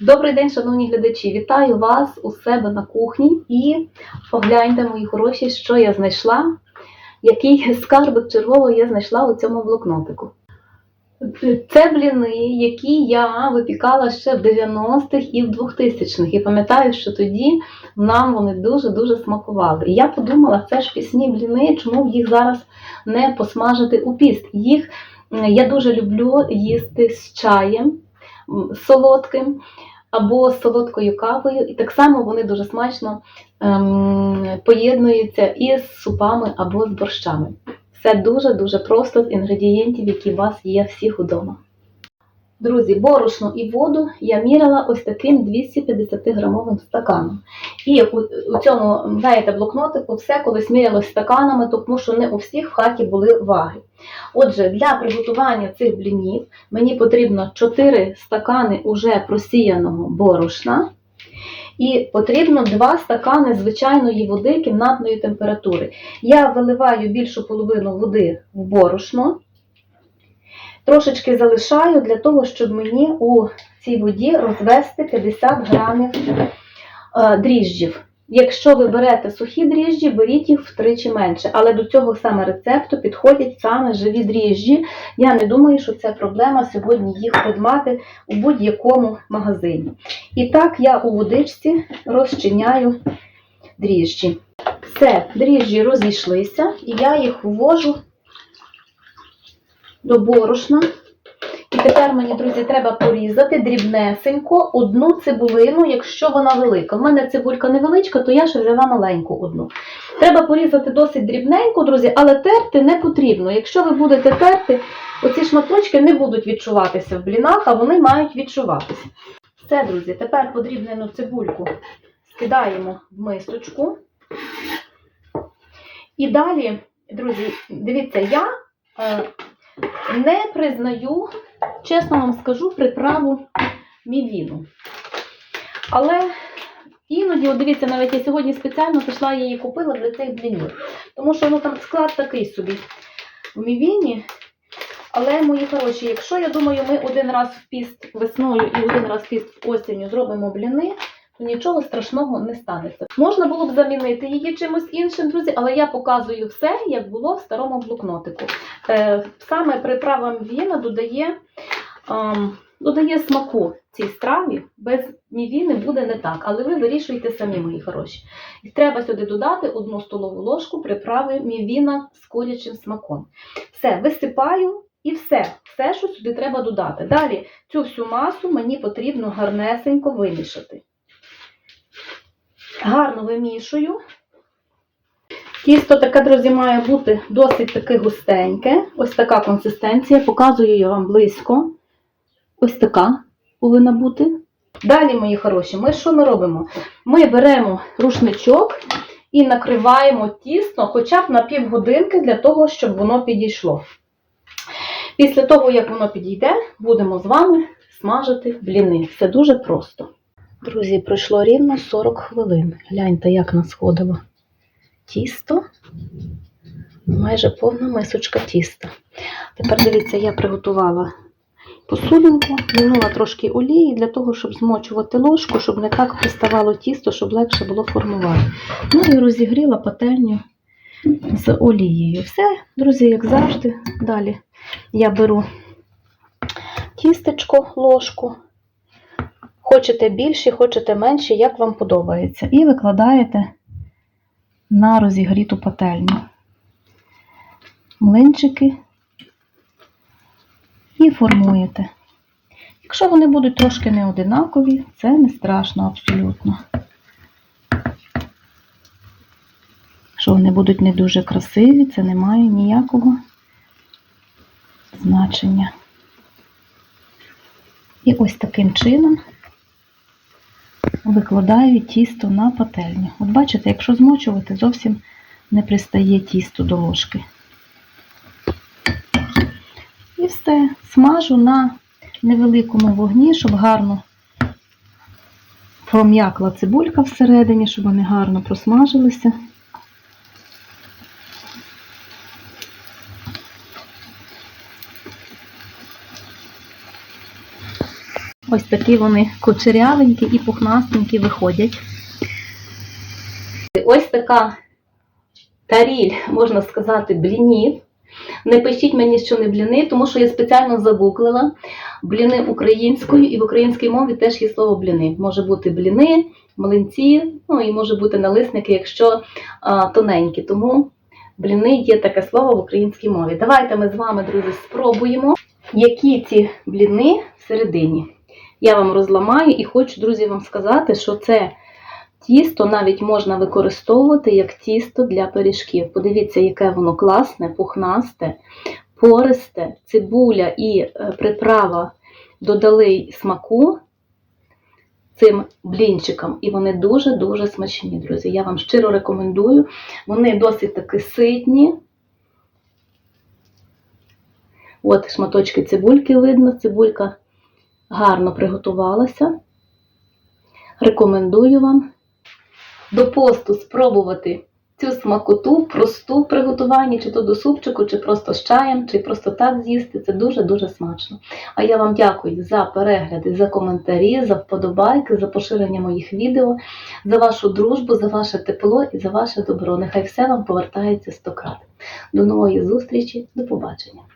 Добрий день, шановні глядачі! Вітаю вас у себе на кухні і погляньте, мої хороші, що я знайшла, який скарбик черговий я знайшла у цьому блокнотику. Це бліни, які я випікала ще в 90-х і в 2000-х. І пам'ятаю, що тоді нам вони дуже-дуже смакували. І я подумала, це ж пісні бліни, чому б їх зараз не посмажити у піст. Їх я дуже люблю їсти з чаєм солодким або з солодкою кавою. І так само вони дуже смачно ем, поєднуються із супами або з борщами. Все дуже-дуже просто з інгредієнтів, які у вас є всіх удома. Друзі, борошно і воду я міряла ось таким 250-грамовим стаканом. І у, у цьому, знаєте, блокнотику все колись мірялось стаканами, тому що не у всіх в хаті були ваги. Отже, для приготування цих блінів мені потрібно 4 стакани уже просіяного борошна. І потрібно 2 стакани звичайної води кімнатної температури. Я виливаю більшу половину води в борошно, трошечки залишаю для того, щоб мені у цій воді розвести 50 грамів е, дріжджів. Якщо ви берете сухі дріжджі, беріть їх втричі менше. Але до цього саме рецепту підходять саме живі дріжджі. Я не думаю, що це проблема сьогодні їх придбати у будь-якому магазині. І так я у водичці розчиняю дріжджі. Все, дріжджі розійшлися, і я їх ввожу до борошна. І тепер мені, друзі, треба порізати дрібнесенько одну цибулину, якщо вона велика. У мене цибулька невеличка, то я ще взяла маленьку одну. Треба порізати досить дрібненько, друзі, але терти не потрібно. Якщо ви будете терти, оці шматочки не будуть відчуватися в блінах, а вони мають відчуватися. Все, друзі, тепер подрібнену цибульку скидаємо в мисочку. І далі, друзі, дивіться, я е, не признаю, чесно вам скажу, приправу мівіну. Але іноді, от дивіться, навіть я сьогодні спеціально пішла її купила для цих блінів. Тому що ну, там склад такий собі в мівіні. Але, мої хороші, якщо я думаю, ми один раз в піст весною і один раз в піст осінню зробимо бліни, то нічого страшного не станеться. Можна було б замінити її чимось іншим, друзі, але я показую все, як було в старому блокнотику. Е, Саме приправа мівіна додає, ем, додає смаку цій страві. Без мівіни буде не так, але ви вирішуєте самі, мої хороші. І треба сюди додати одну столову ложку приправи мівіна з курячим смаком. Все, висипаю. І все, все, що сюди треба додати. Далі цю всю масу мені потрібно гарнесенько вимішати. Гарно вимішую. Тісто таке, друзі, має бути досить таке густеньке. Ось така консистенція. Показую я вам близько. Ось така повинна бути. Далі, мої хороші, ми що ми робимо? Ми беремо рушничок і накриваємо тісто хоча б на півгодинки для того, щоб воно підійшло. Після того, як воно підійде, будемо з вами смажити бліни. Все дуже просто. Друзі, пройшло рівно 40 хвилин. Гляньте, як нас сходило тісто. Майже повна мисочка тіста. Тепер дивіться, я приготувала посудинку, винула трошки олії для того, щоб змочувати ложку, щоб не так приставало тісто, щоб легше було формувати. Ну і розігріла пательню з олією. Все, друзі, як завжди. Далі я беру тістечко, ложку. Хочете більше, хочете менше, як вам подобається. І викладаєте на розігріту пательню. Млинчики і формуєте. Якщо вони будуть трошки не одинакові, це не страшно абсолютно. Якщо вони будуть не дуже красиві, це не має ніякого значення. І ось таким чином викладаю тісто на пательню. От бачите, якщо змочувати, зовсім не пристає тісто до ложки. І все, смажу на невеликому вогні, щоб гарно пром'якла цибулька всередині, щоб вони гарно просмажилися. Ось такі вони кучерявенькі і пухнастенькі виходять. Ось така таріль, можна сказати, блінів. Не пишіть мені, що не бліни, тому що я спеціально загуглила бліни українською, і в українській мові теж є слово бліни. Може бути бліни, млинці, ну і може бути налисники, якщо а, тоненькі. Тому бліни є таке слово в українській мові. Давайте ми з вами, друзі, спробуємо, які ці бліни всередині. Я вам розламаю і хочу, друзі, вам сказати, що це тісто навіть можна використовувати як тісто для пиріжків. Подивіться, яке воно класне, пухнасте, пористе, цибуля і е, приправа додали смаку цим блінчикам. І вони дуже-дуже смачні, друзі. Я вам щиро рекомендую. Вони досить таки ситні. От шматочки цибульки видно, цибулька гарно приготувалася. Рекомендую вам до посту спробувати цю смакоту, просту в приготуванні, чи то до супчику, чи просто з чаєм, чи просто так з'їсти. Це дуже-дуже смачно. А я вам дякую за перегляди, за коментарі, за вподобайки, за поширення моїх відео, за вашу дружбу, за ваше тепло і за ваше добро. Нехай все вам повертається стократ. До нової зустрічі, до побачення!